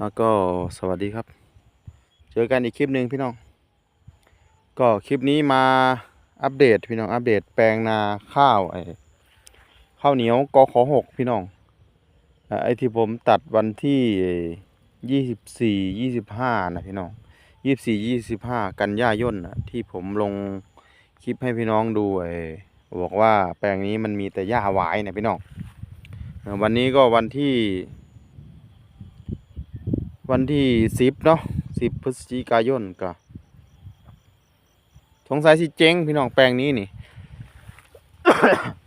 แล้วก็สวัสดีครับ เจอกันอีกคลิปหนึ่งพี่น้อง ก็คลิปนี้มาอัปเดตพี่น้องอัปเดตแปลงนาข้าวไอ้ข้าวเหนียวกขหกพี่น้องไอ้ที่ผมตัดวันที่ยี่สิบสี่ยี่สิบห้านะพี่น้องยี่สิบสี่ยี่สิบห้ากันยายนนะที่ผมลงคลิปให้พี่น้องดูไอ้บอกว่าแปลงนี้มันมีแต่หญ้าหวายนะพี่น้องวันนี้ก็วันที่ วันที่สิบเนาะสิบพฤศจิกายนก็สงสัยสิเจ๊งพี่น้องแปลงนี้นี่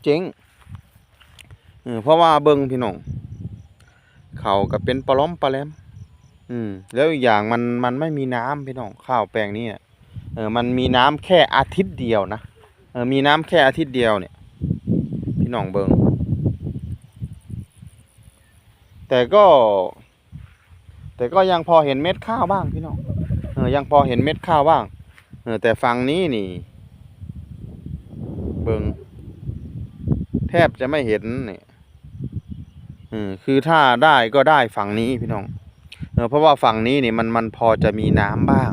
เจ๊งเพราะว่าเบิงพี่น้องเขาก็เป็นปลาล้อมปลาแหลมอืมแล้วอีกอย่างมันมันไม่มีน้ำพี่น้องข้าวแปลงนี้น่ะเออมันมีน้ำแค่อาทิตย์เดียวนะเออมีน้ำแค่อาทิตย์เดียวเนี่ย พี่น้องเบิงแต่ก็ แต่ก็ยังพอเห็นเม็ดข้าวบ้างพี่น้องเออยังพอเห็นเม็ดข้าวบ้างเออแต่ฝั่งนี้นี่ เบิงแทบจะไม่เห็นเนี่ยออคือถ้าได้ก็ได้ฝั่งนี้พี่น้องเออเพราะว่าฝั่งนี้นี่มันมันพอจะมีน้ำบ้าง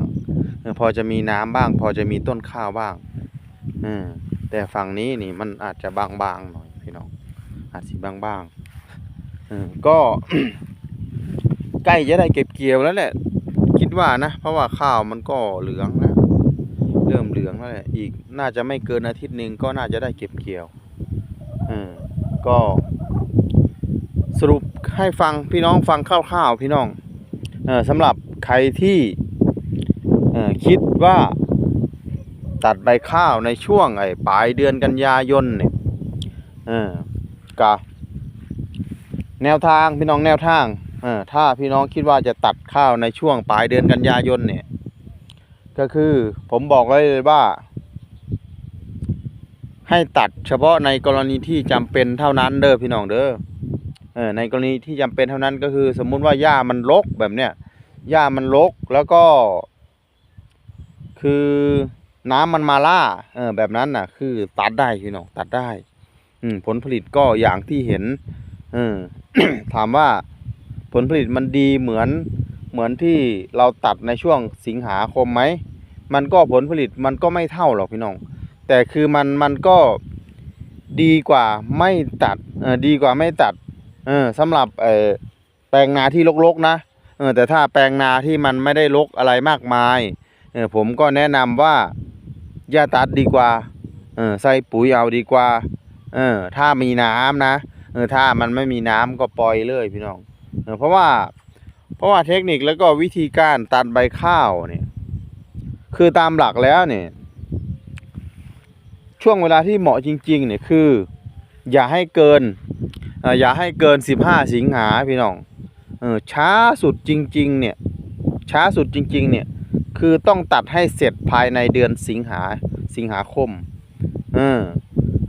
เออพอจะมีน้ำบ้าง พอจะมีต้นข้าวบ้างเออแต่ฝั่งนี้นี่มันอาจจะบางๆหน่อยพี่น้องอาจสิบางๆเออก็ ใกล้จะได้เก็บเกี่ยวแล้วแหละ คิดว่านะ เพราะว่าข้าวมันก็เหลืองแล้วเริ่มเหลืองแล้วแหละอีกน่าจะไม่เกินอาทิตย์หนึ่งก็น่าจะได้เก็บเกี่ยวเออก็สรุปให้ฟังพี่น้องฟังคร่าวๆพี่น้องเออสำหรับใครที่เออคิดว่าตัดใบข้าวในช่วงไอ้ปลายเดือนกันยายนเนี่ยเออกะแนวทางพี่น้องแนวทาง เออถ้าพี่น้องคิดว่าจะตัดข้าวในช่วงปลายเดือนกันยายนเนี่ย ก็คือผมบอกเลยว่า ให้ตัดเฉพาะในกรณีที่จำเป็นเท่านั้นเด้อพี่น้องเด้อเออในกรณีที่จำเป็นเท่านั้นก็คือ สมมุติว่าหญ้ามันรกแบบเนี้ยหญ้ามันรกแล้วก็ คือน้ำมันมาล่าเออแบบนั้นน่ะ คือตัดได้พี่น้องตัดได้ อืมผลผลิตก็อย่างที่เห็น เออถามว่า ผลผลิตมันดีเหมือนเหมือนที่เราตัดในช่วงสิงหาคมไหม มันก็ผลผลิตมันก็ไม่เท่าหรอกพี่น้อง แต่คือมันมันก็ดีกว่าไม่ตัดเออดีกว่าไม่ตัดเออสำหรับเออแปลงนาที่รกๆนะเออแต่ถ้าแปลงนาที่มันไม่ได้รกอะไรมากมายเออผมก็แนะนำว่าอย่าตัดดีกว่าเออใส่ปุ๋ยเอาดีกว่าเออถ้ามีน้ำนะเออถ้ามันไม่มีน้ำก็ปล่อยเลยพี่น้อง เพราะว่าเพราะว่าเทคนิคแล้วก็วิธีการตัดใบข้าวเนี่ยคือตามหลักแล้วเนี่ยช่วงเวลาที่เหมาะจริงๆเนี่ยคือ อย่าให้เกินอย่าให้เกินสิบห้าสิงหาพี่น้องออช้าสุดจริงๆเนี่ยช้าสุดจริงๆเนี่ยคือต้องตัดให้เสร็จภายในเดือนสิงหาสิงหาคมเออ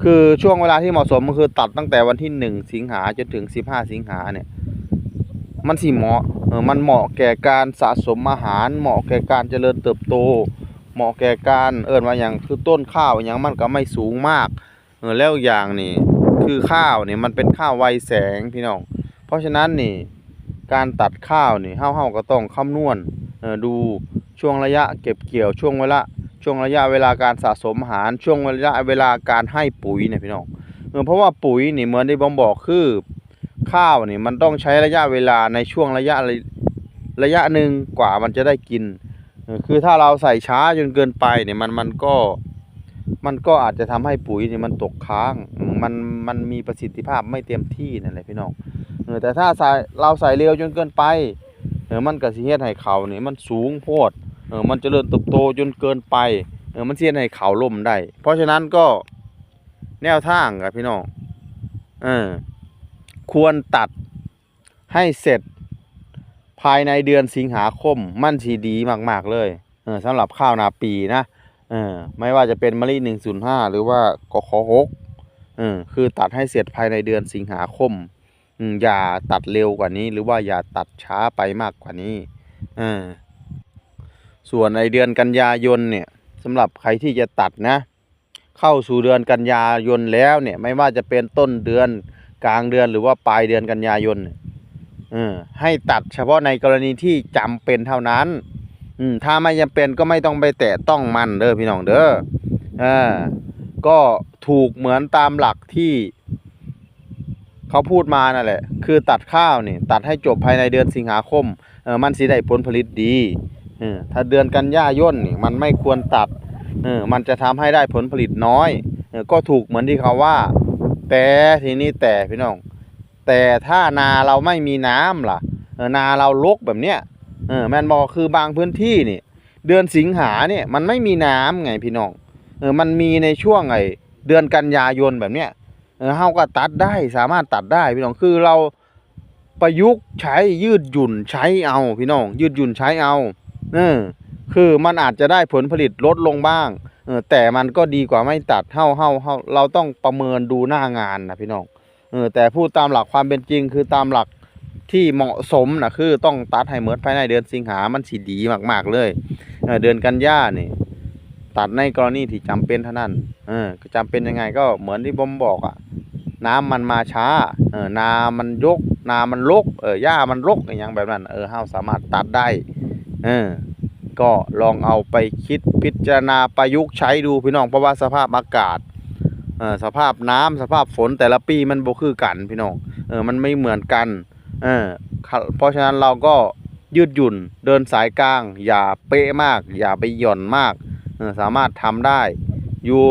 คือช่วงเวลาที่เหมาะสมก็คือตัดตั้งแต่วันที่หนึ่งสิงหาจนถึงสิบห้าสิงหาเนี่ย มันสิเหมาะเออมันเหมาะแก่การสะสมอาหาร เหมาะแก่การเจริญเติบโต เหมาะแก่การเอิ้นว่าอย่างคือต้นข้าวอย่างมันก็ไม่สูงมากเออแล้วอย่างนี่คือข้าวนี่มันเป็นข้าวไวแสงพี่น้อง เพราะฉะนั้นนี่การตัดข้าวนี่เฮาเฮาก็ต้องคำนวณเออดูช่วงระยะเก็บเกี่ยวช่วงเวลาช่วงระยะเวลาการสะสมอาหารช่วงระยะเวลาการให้ปุ๋ยเนี่ยพี่น้องเออเพราะว่าปุ๋ยนี่เหมือนที่ผมบอกคือ ข้าวนี่มันต้องใช้ระยะเวลาในช่วงระยะระยะหนึ่งกว่ามันจะได้กิน คือถ้าเราใส่ช้าจนเกินไปเนี่ยมันมันก็มันก็อาจจะทำให้ปุ๋ยเนี่ยมันตกค้าง มันมันมีประสิทธิภาพไม่เต็มที่นั่นแหละพี่น้องแต่ถ้าใส่เราใส่เร็วจนเกินไปเออมันก็สิเฮ็ดให้เขานี่มันสูงโพดเออมันเจริญเติบโตจนเกินไปเออมันเฮ็ดให้เขาล่มได้ เพราะฉะนั้นก็แนวทางครับพี่น้องเออ ควรตัดให้เสร็จภายในเดือนสิงหาคมมั่นสีดีมาก ๆ เลยเออสำหรับข้าวนาปีนะเออไม่ว่าจะเป็นมะลิหนึ่งศูนย์ห้าหรือว่ากขหกเออคือตัดให้เสร็จภายในเดือนสิงหาคมอย่าตัดเร็วกว่านี้ หรือว่าอย่าตัดช้าไปมากกว่านี้เออส่วนในเดือนกันยายนเนี่ยสำหรับใครที่จะตัดนะ เข้าสู่เดือนกันยายนแล้วเนี่ยไม่ว่าจะเป็นต้นเดือน กลางเดือนหรือว่าปลายเดือนกันยายนเนี่ยเออให้ตัดเฉพาะในกรณีที่จำเป็นเท่านั้น อืถ้าไม่จำเป็นก็ไม่ต้องไปแตะต้องมันเด้อพี่น้องเด้ออ่าก็ถูกเหมือนตามหลักที่เขาพูดมานั่นแหละ คือตัดข้าวนี่ตัดให้จบภายในเดือนสิงหาคมเออมันสิได้ผลผลิตดีเออถ้าเดือนกันยายนนี่มันไม่ควรตัดเออมันจะทำให้ได้ผลผลิตน้อยเออก็ถูกเหมือนที่เขาว่า แต่ทีนี้แต่พี่น้อง แต่ถ้านาเราไม่มีน้ำล่ะนาเราลกแบบเนี้ยเออแมนบอกคือบางพื้นที่นี่ เดือนสิงหาเนี่ยมันไม่มีน้ำไงพี่น้องเออมันมีในช่วงไอเดือนกันยายนแบบเนี้ยเออเฮาก็ตัดได้สามารถตัดได้พี่น้องคือเราประยุกต์ใช้ยืดหยุ่นใช้เอาพี่น้อง ยืดหยุ่นใช้เอาเออคือมันอาจจะได้ผลผลิตลดลงบ้าง เออแต่มันก็ดีกว่าไม่ตัดเฮาเฮาเฮาเราต้องประเมินดูหน้างานนะพี่น้องเออแต่พูดตามหลักความเป็นจริงคือตามหลักที่เหมาะสมนะคือต้องตัดให้เหมือนภายในเดือนสิงหามันสีดีมาก ๆ เลยเเดือนกันยานี่ตัดในกรณีที่จำเป็นเท่านั้นเออจำเป็นยังไงก็เหมือนที่ผมบอกอะน้ำมันมาช้าเออนามันยก นามันรกเออหญ้ามันรกอย่างแบบนั้น เออเฮาสามารถตัดได้ เออ ก็ลองเอาไปคิดพิจารณาประยุกต์ใช้ดูพี่น้องเพราะว่าสภาพอากาศเออสภาพน้ำสภาพฝนแต่ละปีมันบ่คือกันพี่น้องเออมันไม่เหมือนกันเออค่ะเพราะฉะนั้นเราก็ยืดหยุ่นเดินสายกลาง อย่าเป๊ะมาก อย่าไปหย่อนมากเออสามารถทำได้อยู่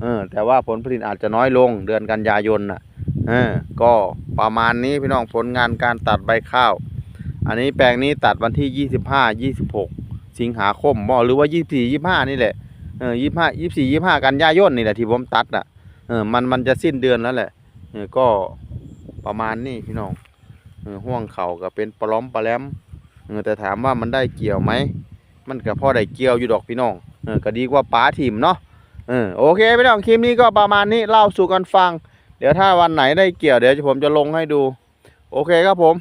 เออแต่ว่าผลผลิตอาจจะน้อยลงเดือนกันยายนน่ะเออก็ประมาณนี้พี่น้องผลงานการตัดใบข้าว อันนี้แปลงนี้ตัดวันที่ 25 26 สิงหาคมบ่หรือว่า24 25นี่แหละเออ25 24 25กันยายนนี่แหละที่ผมตัดอะเออมันมันจะสิ้นเดือนแล้วแหละเออก็ประมาณนี้พี่น้องเออห่วงเข่าก็เป็นปล้อมปลาแลมเออแต่ถามว่ามันได้เกี่ยวไหมมันก็พอได้เกี่ยวอยู่ดอกพี่น้องเออก็ดีกว่าป้าถิ่มเนาะเออโอเคพี่น้องคลิปนี้ก็ประมาณนี้เล่าสู่กันฟัง เดี๋ยวถ้าวันไหนได้เกี่ยวเดี๋ยวผมจะลงให้ดู โอเคครับผม